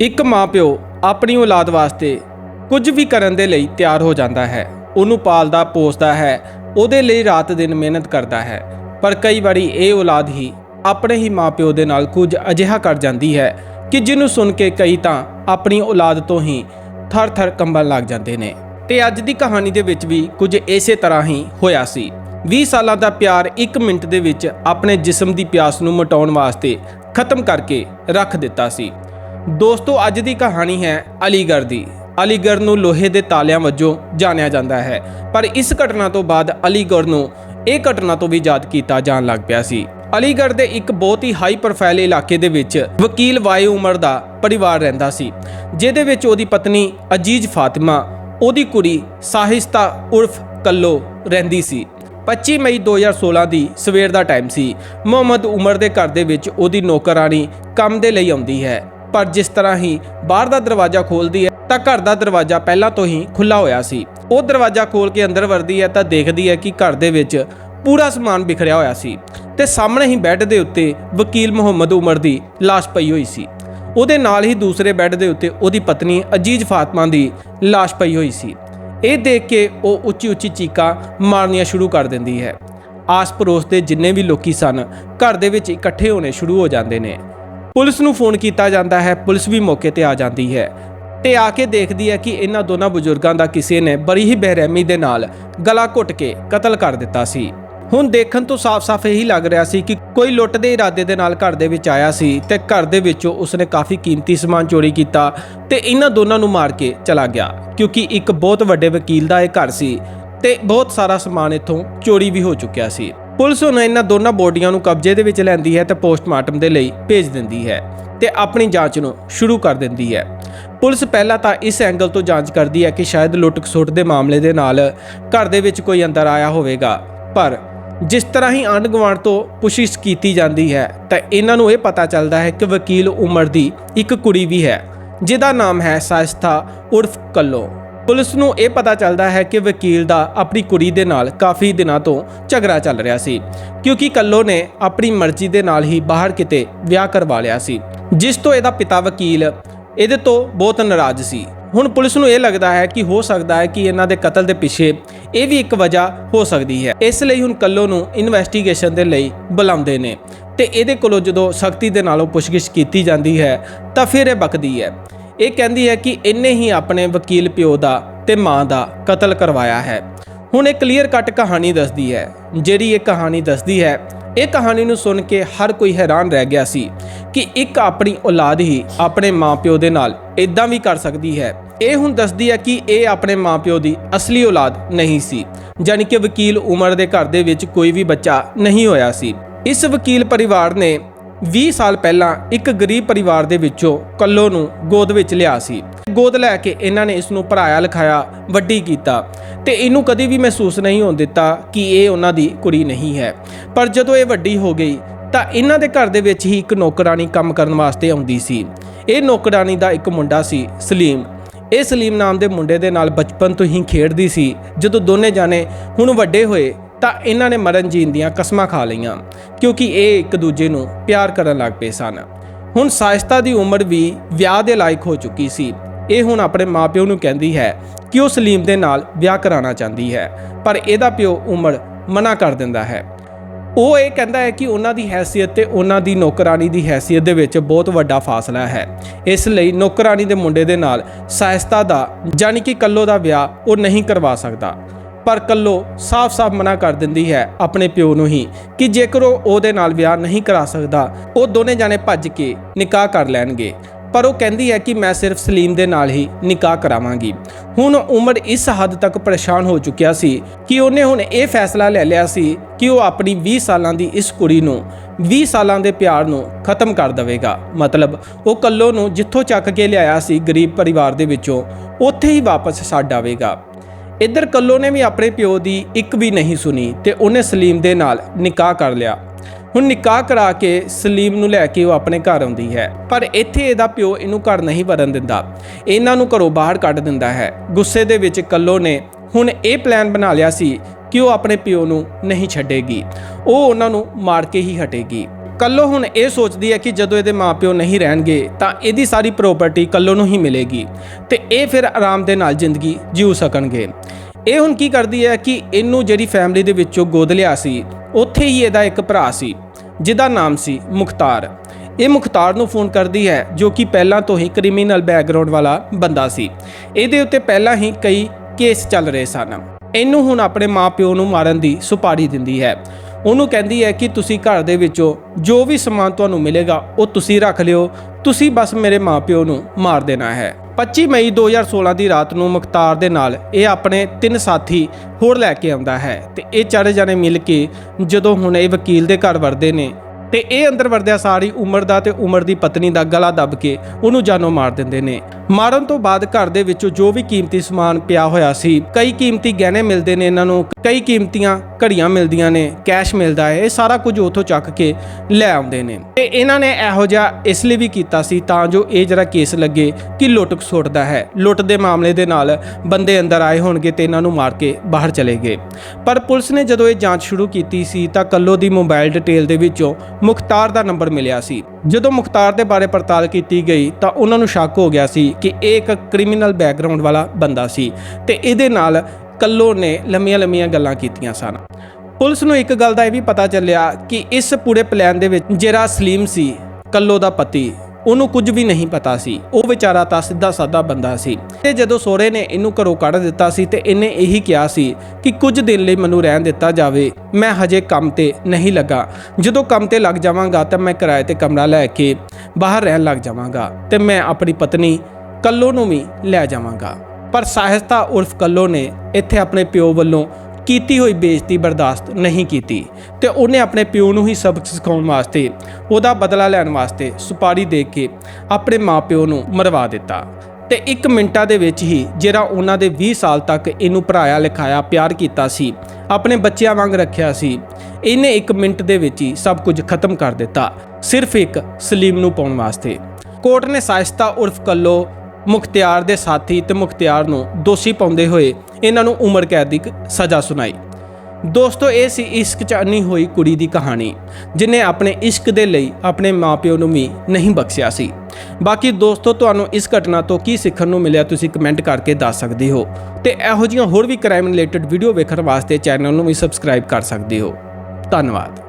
ਇੱਕ ਮਾਪਿਓ ਆਪਣੀ ਔਲਾਦ ਵਾਸਤੇ ਕੁਝ ਵੀ ਕਰਨ ਦੇ ਲਈ ਤਿਆਰ ਹੋ ਜਾਂਦਾ ਹੈ। ਉਹਨੂੰ ਪਾਲਦਾ, ਪੋਸਦਾ ਹੈ। ਉਹਦੇ ਲਈ ਰਾਤ ਦਿਨ ਮਿਹਨਤ ਕਰਦਾ ਹੈ। ਪਰ ਕਈ ਵਾਰੀ ਇਹ ਔਲਾਦ ਹੀ ਆਪਣੇ ਹੀ ਮਾਪਿਓ ਦੇ ਨਾਲ ਕੁਝ ਅਜਿਹਾ ਕਰ ਜਾਂਦੀ ਹੈ ਕਿ ਜਿਹਨੂੰ ਸੁਣ ਕੇ ਕਈ ਤਾਂ ਆਪਣੀ ਔਲਾਦ ਤੋਂ ਹੀ ਥਰ-ਥਰ ਕੰਬਣ ਲੱਗ ਜਾਂਦੇ ਨੇ। ਤੇ ਅੱਜ ਦੀ ਕਹਾਣੀ ਦੇ ਵਿੱਚ ਵੀ ਕੁਝ ਇਸੇ ਤਰ੍ਹਾਂ ਹੀ ਹੋਇਆ ਸੀ। 20 ਸਾਲਾਂ ਦਾ ਪਿਆਰ 1 ਮਿੰਟ ਦੇ ਵਿੱਚ ਆਪਣੇ ਜਿਸਮ ਦੀ ਪਿਆਸ ਨੂੰ ਮਿਟਾਉਣ ਵਾਸਤੇ ਖਤਮ ਕਰਕੇ ਰੱਖ ਦਿੱਤਾ ਸੀ। ਦੋਸਤੋ, ਅੱਜ ਦੀ ਕਹਾਣੀ ਹੈ ਅਲੀਗੜ੍ਹ ਦੀ। ਅਲੀਗੜ੍ਹ ਨੂੰ ਲੋਹੇ ਦੇ ਤਾਲਿਆਂ ਵਜੋਂ ਜਾਣਿਆ ਜਾਂਦਾ ਹੈ। ਪਰ ਇਸ ਘਟਨਾ ਤੋਂ ਬਾਅਦ ਅਲੀਗੜ੍ਹ ਨੂੰ ਇਹ ਘਟਨਾ ਤੋਂ ਵੀ ਯਾਦ ਕੀਤਾ ਜਾਣ ਲੱਗ ਪਿਆ ਸੀ। ਅਲੀਗੜ੍ਹ ਦੇ ਇੱਕ ਬਹੁਤ ਹੀ ਹਾਈ ਪ੍ਰੋਫਾਈਲ ਇਲਾਕੇ ਦੇ ਵਿੱਚ ਵਕੀਲ ਵਾਏ ਉਮਰ ਦਾ ਪਰਿਵਾਰ ਰਹਿੰਦਾ ਸੀ, ਜਿਹਦੇ ਵਿੱਚ ਉਹਦੀ ਪਤਨੀ ਅਜੀਜ਼ ਫਾਤਿਮਾ, ਉਹਦੀ ਕੁੜੀ ਸਾਹਿਸਤਾ ਉਰਫ ਕੱਲੋ ਰਹਿੰਦੀ ਸੀ। 25 ਮਈ 2016 ਦੀ ਸਵੇਰ ਦਾ ਟਾਈਮ ਸੀ। ਮੁਹੰਮਦ ਉਮਰ ਦੇ ਘਰ ਦੇ ਵਿੱਚ ਉਹਦੀ ਨੌਕਰਾਨੀ ਕੰਮ ਦੇ ਲਈ ਆਉਂਦੀ ਹੈ। ਪਰ ਜਿਸ ਤਰ੍ਹਾਂ ਹੀ ਬਾਹਰ ਦਾ ਦਰਵਾਜ਼ਾ ਖੋਲਦੀ ਹੈ, ਤਾਂ ਘਰ ਦਾ ਦਰਵਾਜ਼ਾ ਪਹਿਲਾਂ ਤੋਂ ਹੀ ਖੁੱਲਾ ਹੋਇਆ ਸੀ। ਉਹ ਦਰਵਾਜ਼ਾ ਖੋਲ ਕੇ ਅੰਦਰ ਵਰਦੀ ਹੈ, ਤਾਂ ਦੇਖਦੀ ਹੈ ਕਿ ਘਰ ਦੇ ਵਿੱਚ ਪੂਰਾ ਸਮਾਨ ਬਿਖਰਿਆ ਹੋਇਆ ਸੀ ਤੇ ਸਾਹਮਣੇ ਹੀ ਬੈੱਡ ਦੇ ਉੱਤੇ ਵਕੀਲ ਮੁਹੰਮਦ ਉਮਰ ਦੀ ਲਾਸ਼ ਪਈ ਹੋਈ ਸੀ। ਉਹਦੇ ਨਾਲ ਹੀ ਦੂਸਰੇ ਬੈੱਡ ਦੇ ਉੱਤੇ ਉਹਦੀ ਪਤਨੀ ਅਜੀਜ਼ ਫਾਤਮਾ ਦੀ ਲਾਸ਼ ਪਈ ਹੋਈ ਸੀ। ਇਹ ਦੇਖ ਕੇ ਉਹ ਉੱਚੀ ਉੱਚੀ ਚੀਕਾਂ ਮਾਰਨੀਆਂ ਸ਼ੁਰੂ ਕਰ ਦਿੰਦੀ ਹੈ। ਆਸ ਪੜੋਸ ਦੇ ਜਿੰਨੇ ਵੀ ਲੋਕੀ ਸਨ, ਘਰ ਦੇ ਵਿੱਚ ਇਕੱਠੇ ਹੋਣੇ ਸ਼ੁਰੂ ਹੋ ਜਾਂਦੇ ਨੇ। ਪੁਲਿਸ ਨੂੰ ਫੋਨ ਕੀਤਾ ਜਾਂਦਾ ਹੈ, ਪੁਲਿਸ ਵੀ ਮੌਕੇ ਤੇ ਆ ਜਾਂਦੀ ਹੈ ਤੇ ਆ ਕੇ ਦੇਖਦੀ ਹੈ ਕਿ ਇਹਨਾਂ ਦੋਨਾਂ ਬਜ਼ੁਰਗਾਂ ਦਾ ਕਿਸੇ ਨੇ ਬੜੀ ਹੀ ਬੇਰਹਿਮੀ ਦੇ ਨਾਲ ਗਲਾ ਘੁੱਟ ਕੇ ਕਤਲ ਕਰ ਦਿੱਤਾ ਸੀ। ਹੁਣ ਦੇਖਣ ਤੋਂ ਸਾਫ਼-ਸਾਫ਼ ਇਹੀ ਲੱਗ ਰਿਹਾ ਸੀ ਕਿ ਕੋਈ ਲੁੱਟ ਦੇ ਇਰਾਦੇ ਦੇ ਨਾਲ ਘਰ ਦੇ ਵਿੱਚ ਆਇਆ ਸੀ ਤੇ ਘਰ ਦੇ ਵਿੱਚੋਂ ਉਸਨੇ ਕਾਫੀ ਕੀਮਤੀ ਸਮਾਨ ਚੋਰੀ ਕੀਤਾ ਤੇ ਇਹਨਾਂ ਦੋਨਾਂ ਨੂੰ ਮਾਰ ਕੇ ਚਲਾ ਗਿਆ, ਕਿਉਂਕਿ ਇੱਕ ਬਹੁਤ ਵੱਡੇ ਵਕੀਲ ਦਾ ਇਹ ਘਰ ਸੀ ਤੇ ਬਹੁਤ ਸਾਰਾ ਸਮਾਨ ਇੱਥੋਂ ਚੋਰੀ ਵੀ ਹੋ ਚੁੱਕਿਆ ਸੀ। ਪੁਲਿਸ ਉਹਨਾਂ ਇਹਨਾਂ ਦੋਨਾਂ ਬੋਡੀਆਂ ਨੂੰ ਕਬਜ਼ੇ ਦੇ ਵਿੱਚ ਲੈਂਦੀ ਹੈ ਤੇ ਪੋਸਟਮਾਰਟਮ ਦੇ ਲਈ ਭੇਜ ਦਿੰਦੀ ਹੈ ਤੇ ਆਪਣੀ ਜਾਂਚ ਨੂੰ ਸ਼ੁਰੂ ਕਰ ਦਿੰਦੀ ਹੈ। ਪੁਲਿਸ ਪਹਿਲਾਂ ਤਾਂ ਇਸ ਐਂਗਲ ਤੋਂ ਜਾਂਚ ਕਰਦੀ ਹੈ ਕਿ ਸ਼ਾਇਦ ਲੁੱਟ-ਖਸੁੱਟ ਦੇ ਮਾਮਲੇ ਦੇ ਨਾਲ ਘਰ ਦੇ ਵਿੱਚ ਕੋਈ ਅੰਦਰ ਆਇਆ ਹੋਵੇਗਾ। ਪਰ ਜਿਸ ਤਰ੍ਹਾਂ ਹੀ ਆਂਢ ਗੁਆਂਢ ਤੋਂ ਪੁਸ਼ਿਸ਼ ਕੀਤੀ ਜਾਂਦੀ ਹੈ, ਤਾਂ ਇਹਨਾਂ ਨੂੰ ਇਹ ਪਤਾ ਚੱਲਦਾ ਹੈ ਕਿ ਵਕੀਲ ਉਮਰ ਦੀ ਇੱਕ ਕੁੜੀ ਵੀ ਹੈ, ਜਿਹਦਾ ਨਾਮ ਹੈ ਸਾਇਸਤਾ ਉਰਫ ਕੱਲੋ। ਪੁਲਿਸ ਨੂੰ ਇਹ ਪਤਾ ਚੱਲਦਾ ਹੈ ਕਿ ਵਕੀਲ ਦਾ ਆਪਣੀ ਕੁੜੀ ਦੇ ਨਾਲ ਕਾਫੀ ਦਿਨਾਂ ਤੋਂ ਝਗੜਾ ਚੱਲ ਰਿਹਾ ਸੀ, ਕਿਉਂਕਿ ਕੱਲੋ ਨੇ ਆਪਣੀ ਮਰਜ਼ੀ ਦੇ ਨਾਲ ਹੀ ਬਾਹਰ ਕਿਤੇ ਵਿਆਹ ਕਰਵਾ ਲਿਆ ਸੀ। ਜਿਸ ਤੋਂ ਇਹਦਾ ਪਿਤਾ ਵਕੀਲ ਇਹਦੇ ਤੋਂ ਬਹੁਤ ਨਾਰਾਜ਼ ਸੀ। ਹੁਣ ਪੁਲਿਸ ਨੂੰ ਇਹ ਲੱਗਦਾ ਹੈ ਕਿ ਹੋ ਸਕਦਾ ਹੈ ਕਿ ਇਹਨਾਂ ਦੇ ਕਤਲ ਦੇ ਪਿੱਛੇ ਇਹ ਵੀ ਇੱਕ ਵਜ੍ਹਾ ਹੋ ਸਕਦੀ ਹੈ। ਇਸ ਲਈ ਹੁਣ ਕੱਲੋ ਨੂੰ ਇਨਵੈਸਟੀਗੇਸ਼ਨ ਦੇ ਲਈ ਬੁਲਾਉਂਦੇ ਨੇ ਤੇ ਇਹਦੇ ਕੋਲੋਂ ਜਦੋਂ ਸਖਤੀ ਦੇ ਨਾਲੋਂ ਪੁੱਛਗਿੱਛ ਕੀਤੀ ਜਾਂਦੀ ਹੈ ਤਾਂ ਫਿਰ ਇਹ ਬਕਦੀ ਹੈ। ਇਹ ਕਹਿੰਦੀ ਹੈ ਕਿ ਇਹਨੇ ਹੀ ਆਪਣੇ ਵਕੀਲ ਪਿਓ ਦਾ ਤੇ ਮਾਂ ਦਾ ਕਤਲ ਕਰਵਾਇਆ ਹੈ। ਹੁਣ ਇਹ ਕਲੀਅਰ ਕੱਟ ਕਹਾਣੀ ਦੱਸਦੀ ਹੈ। ਜਿਹੜੀ ਇਹ ਕਹਾਣੀ ਦੱਸਦੀ ਹੈ, ਇਹ ਕਹਾਣੀ ਨੂੰ ਸੁਣ ਕੇ ਹਰ ਕੋਈ ਹੈਰਾਨ ਰਹਿ ਗਿਆ ਸੀ ਕਿ ਇੱਕ ਆਪਣੀ ਔਲਾਦ ਹੀ ਆਪਣੇ ਮਾਪਿਓ ਦੇ ਨਾਲ ਇਦਾਂ ਵੀ ਕਰ ਸਕਦੀ ਹੈ। ਇਹ ਹੁਣ ਦੱਸਦੀ ਹੈ ਕਿ ਇਹ ਆਪਣੇ ਮਾਪਿਓ ਦੀ ਅਸਲੀ ਔਲਾਦ ਨਹੀਂ ਸੀ ਯਾਨੀ ਕਿ ਵਕੀਲ ਉਮਰ ਦੇ ਘਰ ਦੇ ਵਿੱਚ ਕੋਈ ਵੀ ਬੱਚਾ ਨਹੀਂ ਹੋਇਆ ਸੀ। ਇਸ ਵਕੀਲ ਪਰਿਵਾਰ ਨੇ 20 ਸਾਲ ਪਹਿਲਾਂ ਇੱਕ ਗਰੀਬ ਪਰਿਵਾਰ ਦੇ ਵਿੱਚੋਂ ਕੱਲੋ ਨੂੰ ਗੋਦ ਵਿੱਚ ਲਿਆ ਸੀ। ਗੋਦ ਲੈ ਕੇ ਇਹਨਾਂ ਨੇ ਇਸ ਨੂੰ ਪੜਾਇਆ ਲਿਖਾਇਆ, ਵੱਡੀ ਕੀਤਾ ਤੇ ਇਹਨੂੰ ਕਦੀ ਵੀ ਮਹਿਸੂਸ ਨਹੀਂ ਹੋਣ ਦਿੱਤਾ ਕਿ ਇਹ ਉਹਨਾਂ ਦੀ ਕੁੜੀ ਨਹੀਂ ਹੈ। ਪਰ ਜਦੋਂ ਇਹ ਵੱਡੀ ਹੋ ਗਈ ਤਾਂ ਇਹਨਾਂ ਦੇ ਘਰ ਦੇ ਵਿੱਚ ਹੀ ਇੱਕ ਨੌਕਰਾਨੀ ਕੰਮ ਕਰਨ ਵਾਸਤੇ ਆਉਂਦੀ ਸੀ। ਇਹ ਨੌਕਰਾਨੀ ਦਾ ਇੱਕ ਮੁੰਡਾ ਸੀ, ਸਲੀਮ। ਇਹ ਸਲੀਮ ਨਾਮ ਦੇ ਮੁੰਡੇ ਦੇ ਨਾਲ ਬਚਪਨ ਤੋਂ ਹੀ ਖੇਡਦੀ ਸੀ। ਜਦੋਂ ਦੋਨੇ ਜਾਣੇ ਹੁਣ ਵੱਡੇ ਹੋਏ ਤਾਂ ਇਹਨਾਂ ਨੇ ਮਰਨ ਜੀਣ ਦੀਆਂ ਕਸਮਾਂ ਖਾ ਲਈਆਂ, ਕਿਉਂਕਿ ਇਹ ਇੱਕ ਦੂਜੇ ਨੂੰ ਪਿਆਰ ਕਰਨ ਲੱਗ ਪਏ ਸਨ। ਹੁਣ ਸਾਇਸਤਾ ਦੀ ਉਮਰ ਵੀ ਵਿਆਹ ਦੇ ਲਾਇਕ ਹੋ ਚੁੱਕੀ ਸੀ। ਇਹ ਹੁਣ ਆਪਣੇ ਮਾਪਿਓ ਨੂੰ ਕਹਿੰਦੀ ਹੈ ਕਿ ਉਹ ਸਲੀਮ ਦੇ ਨਾਲ ਵਿਆਹ ਕਰਾਉਣਾ ਚਾਹੁੰਦੀ ਹੈ, ਪਰ ਇਹਦਾ ਪਿਓ ਉਮਰ ਮਨਾ ਕਰ ਦਿੰਦਾ ਹੈ। ਉਹ ਇਹ ਕਹਿੰਦਾ ਹੈ ਕਿ ਉਹਨਾਂ ਦੀ ਹੈਸੀਅਤ ਤੇ ਉਹਨਾਂ ਦੀ ਨੌਕਰਾਨੀ ਦੀ ਹੈਸੀਅਤ ਦੇ ਵਿੱਚ ਬਹੁਤ ਵੱਡਾ ਫਾਸਲਾ ਹੈ। ਇਸ ਲਈ ਨੌਕਰਾਨੀ ਦੇ ਮੁੰਡੇ ਦੇ ਨਾਲ ਸਾਇਸਤਾ ਦਾ ਯਾਨੀ ਕਿ ਕੱਲੋ ਦਾ ਵਿਆਹ ਉਹ ਨਹੀਂ ਕਰਵਾ ਸਕਦਾ। ਪਰ ਕੱਲੋ ਸਾਫ਼-ਸਾਫ਼ ਮਨਾ ਕਰ ਦਿੰਦੀ ਹੈ ਆਪਣੇ ਪਿਓ ਨੂੰ ਹੀ ਕਿ ਜੇਕਰ ਉਹ ਉਹਦੇ ਨਾਲ ਵਿਆਹ ਨਹੀਂ ਕਰਾ ਸਕਦਾ, ਉਹ ਦੋਨੇ ਜਾਣੇ ਭੱਜ ਕੇ ਨਿਕਾਹ ਕਰ ਲੈਣਗੇ। ਪਰ ਉਹ ਕਹਿੰਦੀ ਹੈ ਕਿ ਮੈਂ ਸਿਰਫ ਸਲੀਮ ਦੇ ਨਾਲ ਹੀ ਨਿਕਾਹ ਕਰਾਵਾਂਗੀ। ਹੁਣ ਉਮਰ ਇਸ ਹੱਦ ਤੱਕ ਪਰੇਸ਼ਾਨ ਹੋ ਚੁੱਕਿਆ ਸੀ ਕਿ ਉਹਨੇ ਹੁਣ ਇਹ ਫੈਸਲਾ ਲੈ ਲਿਆ ਸੀ ਕਿ ਉਹ ਆਪਣੀ 20 ਸਾਲਾਂ ਦੀ ਇਸ ਕੁੜੀ ਨੂੰ 20 ਸਾਲਾਂ ਦੇ ਪਿਆਰ ਨੂੰ ਖਤਮ ਕਰ ਦੇਵੇਗਾ। ਮਤਲਬ ਉਹ ਕੱਲੋ ਨੂੰ ਜਿੱਥੋਂ ਚੱਕ ਕੇ ਲਿਆਇਆ ਸੀ ਗਰੀਬ ਪਰਿਵਾਰ ਦੇ ਵਿੱਚੋਂ, ਉੱਥੇ ਹੀ ਵਾਪਸ ਛੱਡ ਆਵੇਗਾ। ਇੱਧਰ ਕੱਲੋ ਨੇ ਵੀ ਆਪਣੇ ਪਿਓ ਦੀ ਇੱਕ ਵੀ ਨਹੀਂ ਸੁਣੀ ਤੇ ਉਹਨੇ ਸਲੀਮ ਦੇ ਨਾਲ ਨਿਕਾਹ ਕਰ ਲਿਆ। ਹੁਣ ਨਿਕਾਹ ਕਰਾ ਕੇ ਸਲੀਮ ਨੂੰ ਲੈ ਕੇ ਉਹ ਆਪਣੇ ਘਰ ਆਉਂਦੀ ਹੈ। ਪਰ ਇੱਥੇ ਇਹਦਾ ਪਿਓ ਇਹਨੂੰ ਘਰ ਨਹੀਂ ਵਰਨ ਦਿੰਦਾ। ਇਹਨਾਂ ਨੂੰ ਘਰੋਂ ਬਾਹਰ ਕੱਢ ਦਿੰਦਾ ਹੈ। ਗੁੱਸੇ ਦੇ ਵਿੱਚ ਕੱਲੋ ਨੇ ਹੁਣ ਇਹ ਪਲਾਨ ਬਣਾ ਲਿਆ ਸੀ ਕਿ ਉਹ ਆਪਣੇ ਪਿਓ ਨੂੰ ਨਹੀਂ ਛੱਡੇਗੀ। ਉਹ ਉਹਨਾਂ ਨੂੰ ਮਾਰ ਕੇ ਹੀ ਹਟੇਗੀ। ਕੱਲੋ ਹੁਣ ਇਹ ਸੋਚਦੀ ਹੈ ਕਿ ਜਦੋਂ ਇਹਦੇ ਮਾਪਿਓ ਨਹੀਂ ਰਹਿਣਗੇ, ਤਾਂ ਇਹਦੀ ਸਾਰੀ ਪ੍ਰਾਪਰਟੀ ਕੱਲੋ ਨੂੰ ਹੀ ਮਿਲੇਗੀ ਤੇ ਇਹ ਫਿਰ ਆਰਾਮ ਦੇ ਨਾਲ ਜ਼ਿੰਦਗੀ ਜੀਉ ਸਕਣਗੇ। ਇਹ ਹੁਣ ਕੀ ਕਰਦੀ ਹੈ ਕਿ ਇਹਨੂੰ ਜਿਹੜੀ ਫੈਮਿਲੀ ਦੇ ਵਿੱਚੋਂ ਗੋਦ ਲਿਆ ਸੀ, ਉੱਥੇ ਹੀ ਇਹਦਾ ਇੱਕ ਭਰਾ ਸੀ, ਜਿਹਦਾ ਨਾਮ ਸੀ ਮੁਖਤਾਰ। ਇਹ ਮੁਖਤਾਰ ਨੂੰ ਫੋਨ ਕਰਦੀ ਹੈ, ਜੋ ਕਿ ਪਹਿਲਾਂ ਤੋਂ ਹੀ ਕ੍ਰਿਮੀਨਲ ਬੈਕਗ੍ਰਾਉਂਡ ਵਾਲਾ ਬੰਦਾ ਸੀ। ਇਹਦੇ ਉੱਤੇ ਪਹਿਲਾਂ ਹੀ ਕਈ ਕੇਸ ਚੱਲ ਰਹੇ ਸਨ। ਇਹਨੂੰ ਹੁਣ ਆਪਣੇ ਮਾਪਿਓ ਨੂੰ ਮਾਰਨ ਦੀ ਸੁਪਾਰੀ ਦਿੰਦੀ ਹੈ। ਉਹਨੂੰ ਕਹਿੰਦੀ ਹੈ ਕਿ ਤੁਸੀਂ ਘਰ ਦੇ ਵਿੱਚੋਂ ਜੋ ਵੀ ਸਮਾਨ ਤੁਹਾਨੂੰ ਮਿਲੇਗਾ, ਉਹ ਤੁਸੀਂ ਰੱਖ ਲਿਓ। ਤੁਸੀਂ ਬਸ ਮੇਰੇ ਮਾਪਿਓ ਨੂੰ ਮਾਰ ਦੇਣਾ ਹੈ। 25 ਮਈ 2016 ਦੀ ਰਾਤ ਨੂੰ ਮੁਖਤਾਰ ਦੇ ਨਾਲ ਇਹ ਆਪਣੇ ਤਿੰਨ ਸਾਥੀ ਹੋਰ ਲੈ ਕੇ ਆਉਂਦਾ ਹੈ ਤੇ ਇਹ ਚਾਰੇ ਜਾਣੇ ਮਿਲ ਕੇ ਜਦੋਂ ਹੁਣ ਇਹ ਵਕੀਲ ਦੇ ਘਰ ਵਰਦੇ ਨੇ ਤੇ ਇਹ ਅੰਦਰ ਵੜਦਿਆਂ ਸਾਰੀ ਉਮਰ ਦਾ ਤੇ ਉਮਰ ਦੀ ਪਤਨੀ ਦਾ ਗਲਾ ਦੱਬ ਕੇ ਉਹਨੂੰ ਜਾਨੋਂ ਮਾਰ ਦਿੰਦੇ ਨੇ। ਮਾਰਨ ਤੋਂ ਬਾਅਦ ਘਰ ਦੇ ਵਿੱਚੋਂ ਜੋ ਵੀ ਕੀਮਤੀ ਸਮਾਨ ਪਿਆ ਹੋਇਆ ਸੀ, ਕਈ ਕੀਮਤੀ ਗਹਿਣੇ ਮਿਲਦੇ ਨੇ ਇਹਨਾਂ ਨੂੰ, ਕਈ ਕੀਮਤੀਆਂ ਘੜੀਆਂ ਮਿਲਦੀਆਂ ਨੇ, ਕੈਸ਼ ਮਿਲਦਾ ਹੈ, ਇਹ ਸਾਰਾ ਕੁਝ ਉਥੋਂ ਚੱਕ ਕੇ ਲੈ ਆਉਂਦੇ ਨੇ। ਤੇ ਇਹਨਾਂ ਨੇ ਇਹੋ ਜਿਹਾ ਇਸ ਲਈ ਵੀ ਕੀਤਾ ਸੀ ਤਾਂ ਜੋ ਇਹ ਜਿਹੜਾ ਕੇਸ ਲੱਗੇ ਕਿ ਲੁੱਟ ਖਸੁੱਟ ਦਾ ਹੈ। ਲੁੱਟ ਦੇ ਮਾਮਲੇ ਦੇ ਨਾਲ ਬੰਦੇ ਅੰਦਰ ਆਏ ਹੋਣਗੇ ਤੇ ਇਹਨਾਂ ਨੂੰ ਮਾਰ ਕੇ ਬਾਹਰ ਚਲੇ ਗਏ। ਪਰ ਪੁਲਿਸ ਨੇ ਜਦੋਂ ਇਹ ਜਾਂਚ ਸ਼ੁਰੂ ਕੀਤੀ ਸੀ ਤਾਂ ਕੱਲੋ ਦੀ ਮੋਬਾਈਲ ਡਿਟੇਲ ਦੇ ਵਿੱਚੋਂ ਮੁਖਤਾਰ ਦਾ ਨੰਬਰ ਮਿਲਿਆ ਸੀ। ਜਦੋਂ ਮੁਖਤਾਰ ਦੇ ਬਾਰੇ ਪੜਤਾਲ ਕੀਤੀ ਗਈ ਤਾਂ ਉਹਨਾਂ ਨੂੰ ਸ਼ੱਕ ਹੋ ਗਿਆ ਸੀ ਕਿ ਇਹ ਇੱਕ ਕ੍ਰਿਮੀਨਲ ਬੈਕਗ੍ਰਾਉਂਡ ਵਾਲਾ ਬੰਦਾ ਸੀ ਤੇ ਇਹਦੇ ਨਾਲ ਕੱਲੋ ਨੇ ਲੰਮੀਆਂ ਲੰਮੀਆਂ ਗੱਲਾਂ ਕੀਤੀਆਂ ਸਨ। ਪੁਲਿਸ ਨੂੰ ਇੱਕ ਗੱਲ ਦਾ ਇਹ ਵੀ ਪਤਾ ਚੱਲਿਆ ਕਿ ਇਸ ਪੂਰੇ ਪਲਾਨ ਦੇ ਵਿੱਚ ਜਿਹੜਾ ਸਲੀਮ ਸੀ, ਕੱਲੋ ਦਾ ਪਤੀ। ਉਹਨੂੰ ਕੁਝ ਵੀ ਨਹੀਂ ਪਤਾ ਸੀ। ਉਹ ਵਿਚਾਰਾ ਤਾਂ ਸਿੱਧਾ ਸਾਦਾ ਬੰਦਾ ਸੀ। ਤੇ ਜਦੋਂ ਸੋਹਰੇ ਨੇ ਇਹਨੂੰ ਘਰੋਂ ਕੱਢ ਦਿੱਤਾ ਸੀ ਤੇ ਇਹਨੇ ਇਹੀ ਕਿਹਾ ਸੀ ਕਿ ਕੁਝ ਦਿਨ ਲਈ ਮੈਨੂੰ ਰਹਿਣ ਦਿੱਤਾ ਜਾਵੇ। ਮੈਂ ਹਜੇ ਕੰਮ ਤੇ ਨਹੀਂ ਲੱਗਾ। ਜਦੋਂ ਕੰਮ ਤੇ ਲੱਗ ਜਾਵਾਂਗਾ ਤਾਂ ਮੈਂ ਕਿਰਾਏ ਤੇ ਕਮਰਾ ਲੈ ਕੇ ਬਾਹਰ ਰਹਿਣ ਲੱਗ ਜਾਵਾਂਗਾ ਤੇ ਮੈਂ ਆਪਣੀ ਪਤਨੀ ਕੱਲੋ ਨੂੰ ਵੀ ਲੈ ਜਾਵਾਂਗਾ। ਪਰ ਸਾਹਿਸਤਾ ਉਰਫ ਕੱਲੋ ਨੇ ਇੱਥੇ ਆਪਣੇ ਪਿਓ ਵੱਲੋਂ ਕੀਤੀ ਹੋਈ ਬੇਇੱਜ਼ਤੀ ਬਰਦਾਸ਼ਤ ਨਹੀਂ ਕੀਤੀ ਤੇ ਉਹਨੇ ਆਪਣੇ ਪਿਓ ਨੂੰ ਹੀ ਸਬਕ ਸਿਖਾਉਣ ਵਾਸਤੇ, ਉਹਦਾ ਬਦਲਾ ਲੈਣ ਵਾਸਤੇ ਸੁਪਾਰੀ ਦੇ ਕੇ ਆਪਣੇ ਮਾਪਿਓ ਨੂੰ ਮਰਵਾ ਦਿੱਤਾ। ਤੇ 1 ਮਿੰਟਾਂ ਦੇ ਵਿੱਚ ਹੀ ਜਿਹੜਾ ਉਹਨਾਂ ਦੇ 20 ਸਾਲ ਤੱਕ ਇਹਨੂੰ ਪੜਾਇਆ ਲਿਖਾਇਆ, ਪਿਆਰ ਕੀਤਾ ਸੀ, ਆਪਣੇ ਬੱਚਿਆਂ ਵਾਂਗ ਰੱਖਿਆ ਸੀ, ਇਹਨੇ 1 ਮਿੰਟ ਦੇ ਵਿੱਚ ਹੀ ਸਭ ਕੁਝ ਖਤਮ ਕਰ ਦਿੱਤਾ, ਸਿਰਫ ਇੱਕ ਸਲੀਮ ਨੂੰ ਪਾਉਣ ਵਾਸਤੇ। ਕੋਰਟ ਨੇ ਸਾਇਸਤਾ ਉਰਫ ਕੱਲੋ ਮੁਖਤਿਆਰ ਦੇ ਸਾਥੀ ਤੇ ਮੁਖਤਿਆਰ ਨੂੰ ਦੋਸ਼ੀ ਪਾਉਂਦੇ ਹੋਏ ਇਹਨਾਂ ਨੂੰ ਉਮਰ ਕੈਦ ਦੀ ਸਜ਼ਾ ਸੁਣਾਈ। ਦੋਸਤੋ, ਇਹ ਸੀ ਇਸ਼ਕ ਚ ਅੰਨੀ ਹੋਈ ਕੁੜੀ ਦੀ ਕਹਾਣੀ, ਜਿਨੇ ਆਪਣੇ ਇਸ਼ਕ ਦੇ ਲਈ ਆਪਣੇ ਮਾਪਿਓ ਨੂੰ ਵੀ ਨਹੀਂ ਬਖਸ਼ਿਆ ਸੀ। ਬਾਕੀ ਦੋਸਤੋ, ਤੁਹਾਨੂੰ ਇਸ ਘਟਨਾ ਤੋਂ ਕੀ ਸਿੱਖਣ ਨੂੰ ਮਿਲਿਆ ਤੁਸੀਂ ਕਮੈਂਟ ਕਰਕੇ ਦੱਸ ਸਕਦੇ ਹੋ। ਤੇ ਇਹੋ ਜਿਹੀਆਂ ਹੋਰ ਵੀ ਕ੍ਰਾਈਮ ਰਿਲੇਟਡ ਵੀਡੀਓ ਵੇਖਣ ਵਾਸਤੇ ਚੈਨਲ ਨੂੰ ਵੀ ਸਬਸਕ੍ਰਾਈਬ ਕਰ ਸਕਦੇ ਹੋ। ਧੰਨਵਾਦ।